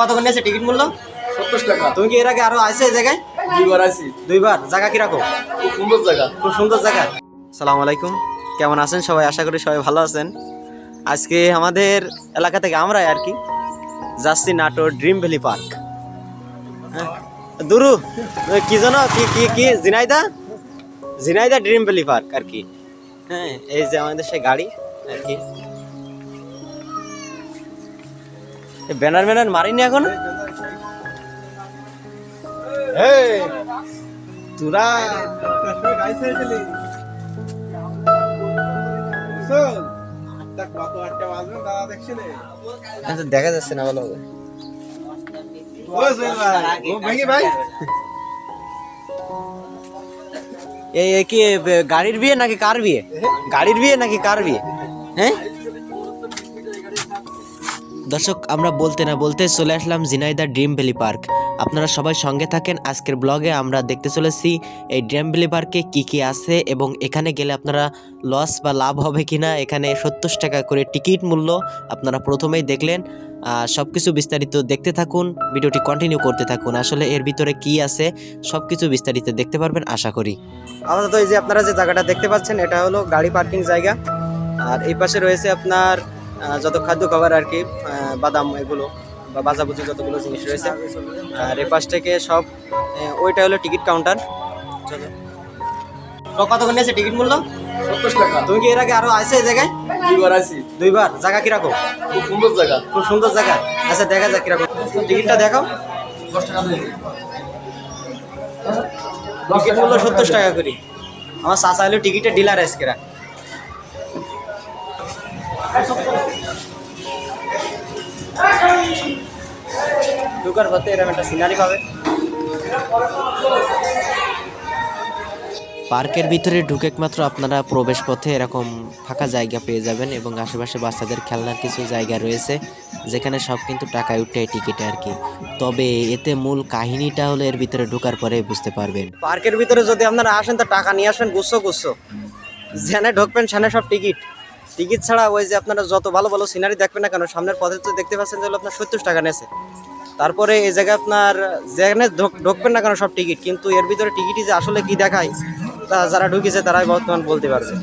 কত করে নিয়েছে টিকিট মূল্য? সত্তর টাকা। তুমি কি এর আগে আরও আসে এই জায়গায়? দুইবার আছি দুইবার? জায়গা কীরকম খুব সুন্দর জায়গা। খুব সুন্দর জায়গা। সালামু আলাইকুম। কেমন আছেন? সবাই আশা করি সবাই ভালো আছেন। আজকে আমাদের এলাকা থেকে আমরাই আর কি যাচ্ছি নাটোর ড্রিম ভ্যালি পার্ক। দুরু ওই কি জানো কি কি কি? Jhenaidah Jhenaidah dream valley park আর কি। হ্যাঁ এই যে আমাদের সেই গাড়ি আর কি। ব্যানার ব্যানার মারিনি এখন? তোরা। দেখা যাচ্ছে না ভালো এই কি গাড়ির বিয়ে নাকি কার বিয়ে? গাড়ির বিয়ে নাকি কার বিয়ে? হ্যাঁ? দর্শক, আমরা বলতে না বলতে চলে আসলাম জিনাইদা ড্রিম ভ্যালি পার্ক। আপনারা সবাই সঙ্গে থাকেন, আজকের ব্লগে আমরা দেখতে চলেছি এই ড্রিম ভ্যালি পার্কে কি কি আছে এবং এখানে গেলে আপনারা লস বা লাভ হবে কিনা, এখানে সত্তর টাকা করে টিকিট মূল্য আপনারা প্রথমেই দেখলেন। সব কিছু বিস্তারিত দেখতে থাকুন, ভিডিওটি কন্টিনিউ করতে থাকুন। আসলে এর ভিতরে কি আছে সব কিছু বিস্তারিত দেখতে পারবেন, আশা করি। আপাতত এই যে আপনারা যে জায়গাটা দেখতে পাচ্ছেন, এটা হলো গাড়ি পার্কিং জায়গা। আর এই পাশে রয়েছে আপনার যত খাদ্য খাবার আর কি বাদাম এগুলো বা বাজাবুজি যতগুলো জিনিস রয়েছে। আর এই পাশ থেকে সব ওইটা হলো টিকিট কাউন্টার। কত নিয়েছে টিকিট মূল্য? তুমি কি এর আগে আরও আসে এই জায়গায়? দুইবার আছি দুইবার? জায়গা কীরকম? খুব সুন্দর জায়গা। খুব সুন্দর জায়গা। আচ্ছা দেখা যাক কীরকম। টিকিটটা দেখাও। দশ টাকা টিকিট মূল্য সত্তর টাকা করি। আমার চাচা হলো টিকিটের ডিলার আজকেরা। এরকম একটা সিনারি পাবে পার্কের ভিতরে ঢুকে একমাত্র আপনারা প্রবেশ পথে এরকম ফাঁকা জায়গা পেয়ে যাবেন এবং আশেপাশে বাচ্চাদের খেলনার কিছু জায়গা রয়েছে, যেখানে সব কিন্তু টাকায় উঠে টিকিটে আর কি। তবে এতে মূল কাহিনীটা হলো এর ভিতরে ঢোকার পরে বুঝতে পারবেন। পার্কের ভিতরে যদি আপনারা আসেন, তো টাকা নিয়ে আসবেন গুচ্ছ গুচ্ছ। যেখানে ঢুকবেন সেখানে সব টিকিট। টিকিট ছাড়া ওই যে আপনারা যত ভালো ভালো সিনারি দেখবেন না কেন, সামনের পথে তো দেখতে পাচ্ছেন যে আপনার সত্তর টাকা নেছে। তারপরে এই জায়গায় আপনার যেখানে ঢোক- ঢুকবেন না কেন সব টিকিট, কিন্তু এর ভিতরে টিকিটই যে আসলে কি দেখায়, তা যারা ঢুকেছে তারাই বর্তমান বলতে পারবে।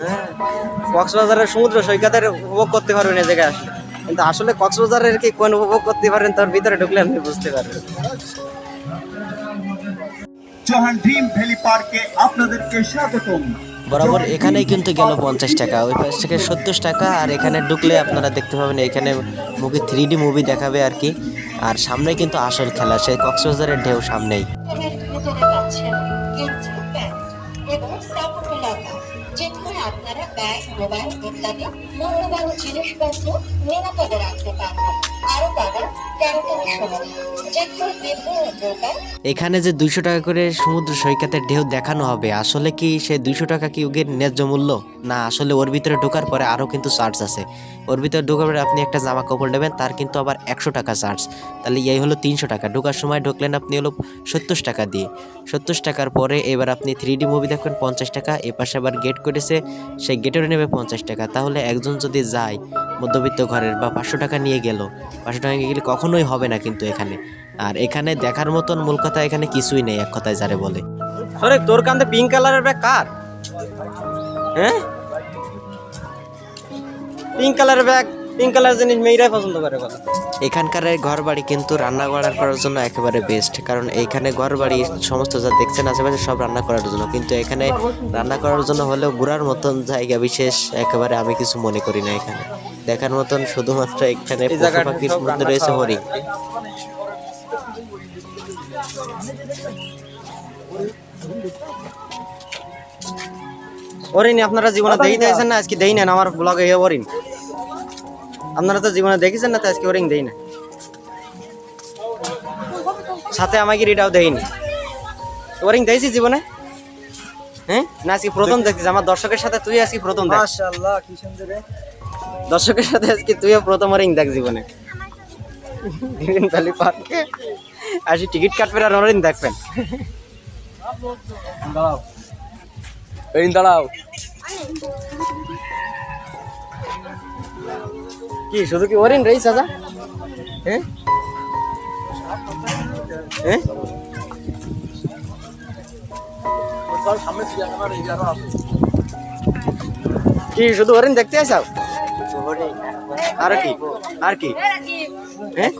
হ্যাঁ কক্সবাজারের সমুদ্র সৈকতের উপভোগ করতে পারবেন এই জায়গায় আসলে। কিন্তু আসলে কক্সবাজারের কি কোন উপভোগ করতে পারেন তার ভিতরে ঢুকলে আপনি বুঝতে পারবেন। চৌহান ড্রিম ভ্যালি পার্কে আপনাদেরকে স্বাগতম। বরাবর এখানেই কিন্তু গেল পঞ্চাশ টাকা। ওই পাশ থেকে সত্তর টাকা, আর এখানে ঢুকলে আপনারা দেখতে পাবেন এখানে মুভি থ্রি মুভি দেখাবে আর কি। আর সামনে কিন্তু আসল খেলা, সেই কক্সবাজারের ঢেউ সামনেই। আপনারা ব্যাগ মোবাইল ইত্যাদি মূল্যবান জিনিসপত্র নিরাপদে রাখতে পারবেন। এখানে যে দুইশো টাকা করে সমুদ্র সৈকতের ঢেউ দেখানো হবে, আসলে কি সে দুইশো টাকা কি ওগের ন্যায্য মূল্য? না, আসলে ওর ভিতরে ঢোকার পরে আরও কিন্তু চার্জ আছে। ওর ভিতরে ঢোকার পরে আপনি একটা জামা কাপড় নেবেন, তার কিন্তু আবার একশো টাকা চার্জ তাহলে এই হলো তিনশো টাকা। ঢোকার সময় ঢুকলেন আপনি হলো সত্তর টাকা দিয়ে। সত্তর টাকার পরে এবার আপনি থ্রি ডি মুভি দেখবেন, পঞ্চাশ টাকা। এ পাশে আবার গেট করেছে, সেই গেটের নেবে পঞ্চাশ টাকা। তাহলে একজন যদি যায়, মধ্যবিত্ত ঘরের বা পাঁচশো টাকা নিয়ে গেল টাকা গেলে কখনোই হবে না কিন্তু এখানে। আর এখানে দেখার মতন মূল কথা এখানে কিছুই নেই এক কথায় যারে বলে। সরে তোর কান্দে পিঙ্ক কালারের ব্যাগ কার? হ্যাঁ? পিঙ্ক কালারের ব্যাগ পিঙ্ক কালার জিনিস মেয়েরাই পছন্দ করে বলে এখানকার এই ঘর বাড়ি কিন্তু রান্না বান্না করার জন্য একেবারে বেস্ট কারণ এইখানে ঘর বাড়ি সমস্ত যা দেখছেন আশেপাশে সব রান্না করার জন্য। কিন্তু এখানে রান্না করার জন্য হলেও ঘোরার মতন জায়গা বিশেষ একেবারে আমি কিছু মনে করি না এখানে। দেখার মতন শুধুমাত্র এখানে পশু পাখির মধ্যে রয়েছে হরিণ হরিণ আপনারা জীবনে আছেন না? আজকে দেই না আমার ব্লগে এ হরিণ আপনারা তো জীবনে দেখেছেন না তো আজকে হরিণ দেই না সাথে আমাকে এটাও দেয়নি। হরিণ দেখছি জীবনে? হ্যাঁ? না আজকে প্রথম দেখছিস আমার দর্শকের সাথে তুই আজকে প্রথম দেখ। মাশাআল্লাহ কি সুন্দর রে দর্শকের সাথে আজকে তুইও প্রথম হরিণ দেখ জীবনে। গ্রিন ভ্যালি পার্কে আসি টিকিট কাটবেন আর হরিণ দেখবেন। দাঁড়াও দাঁড়াও। কি শুধু কি হরিণ রয়েছে চাচা হ্যাঁ হ্যাঁ কি শুধু হরিণ দেখতে আসাও আর কি? আর কি? হ্যাঁ?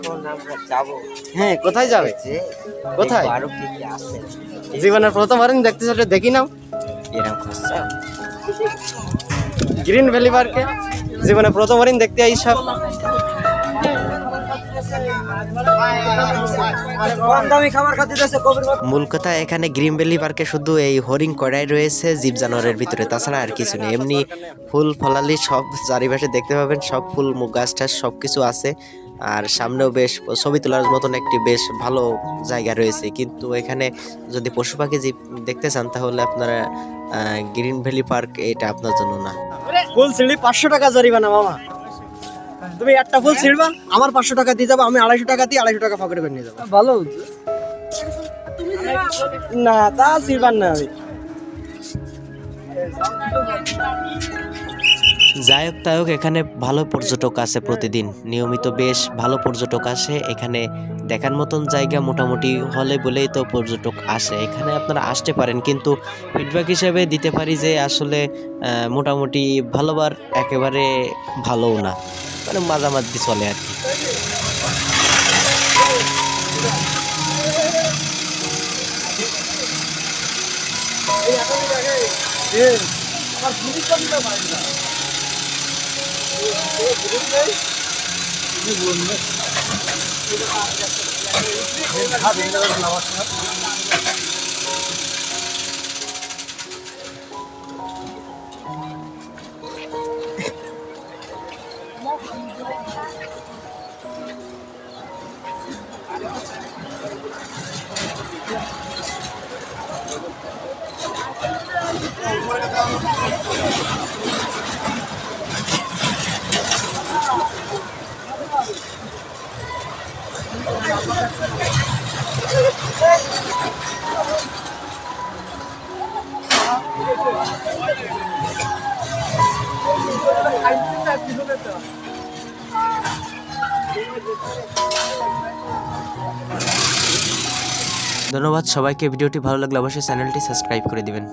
হ্যাঁ কোথায় যাবে? কোথায়? জীবনের প্রথম হরিণ দেখতে সেটা দেখি নাও। গ্রিন ভ্যালি পার্কে জীবনে প্রথম হরিণ দেখতে আইসব সব মূল কথা এখানে গ্রিন ভ্যালি পার্কে শুধু এই হরিণ কড়াই রয়েছে জীব জানোয়ারের ভিতরে তাছাড়া আর কিছু নেই। এমনি ফুল ফলালি সব চারিপাশে দেখতে পাবেন সব ফুল গাছ টাছ সব কিছু আছে। আর সামনেও বেশ ছবি তোলার মতন একটি বেশ ভালো জায়গা রয়েছে। কিন্তু এখানে যদি পশু পাখি জীব দেখতে চান তাহলে আপনারা গ্রিন ভ্যালি পার্ক এটা আপনার জন্য না। ফুল ছিঁড়ি পাঁচশো টাকা জরিমানা মামা। তুমি একটা ফুল ছিঁড়বা আমার পাঁচশো টাকা দিয়ে যাব আমি আড়াইশো টাকা দিয়ে আড়াইশো টাকা পকেটে করে নিয়ে যাব। ভালো না তা ছিঁড়বার না আমি। যাই হোক তাই হোক এখানে ভালো পর্যটক আছে প্রতিদিন। নিয়মিত বেশ ভালো পর্যটক আসে। এখানে দেখার মতন জায়গা মোটামুটি হলে বলেই তো পর্যটক আসে। এখানে আপনারা আসতে পারেন কিন্তু ফিডব্যাক হিসেবে দিতে পারি যে আসলে মোটামুটি ভালোবার একেবারে ভালোও না। মানে মাঝামাঝি চলে আর কি ধন্যবাদ সবাইকে। ভিডিওটি ভালো লাগলে অবশ্যই চ্যানেলটি সাবস্ক্রাইব করে দিবেন।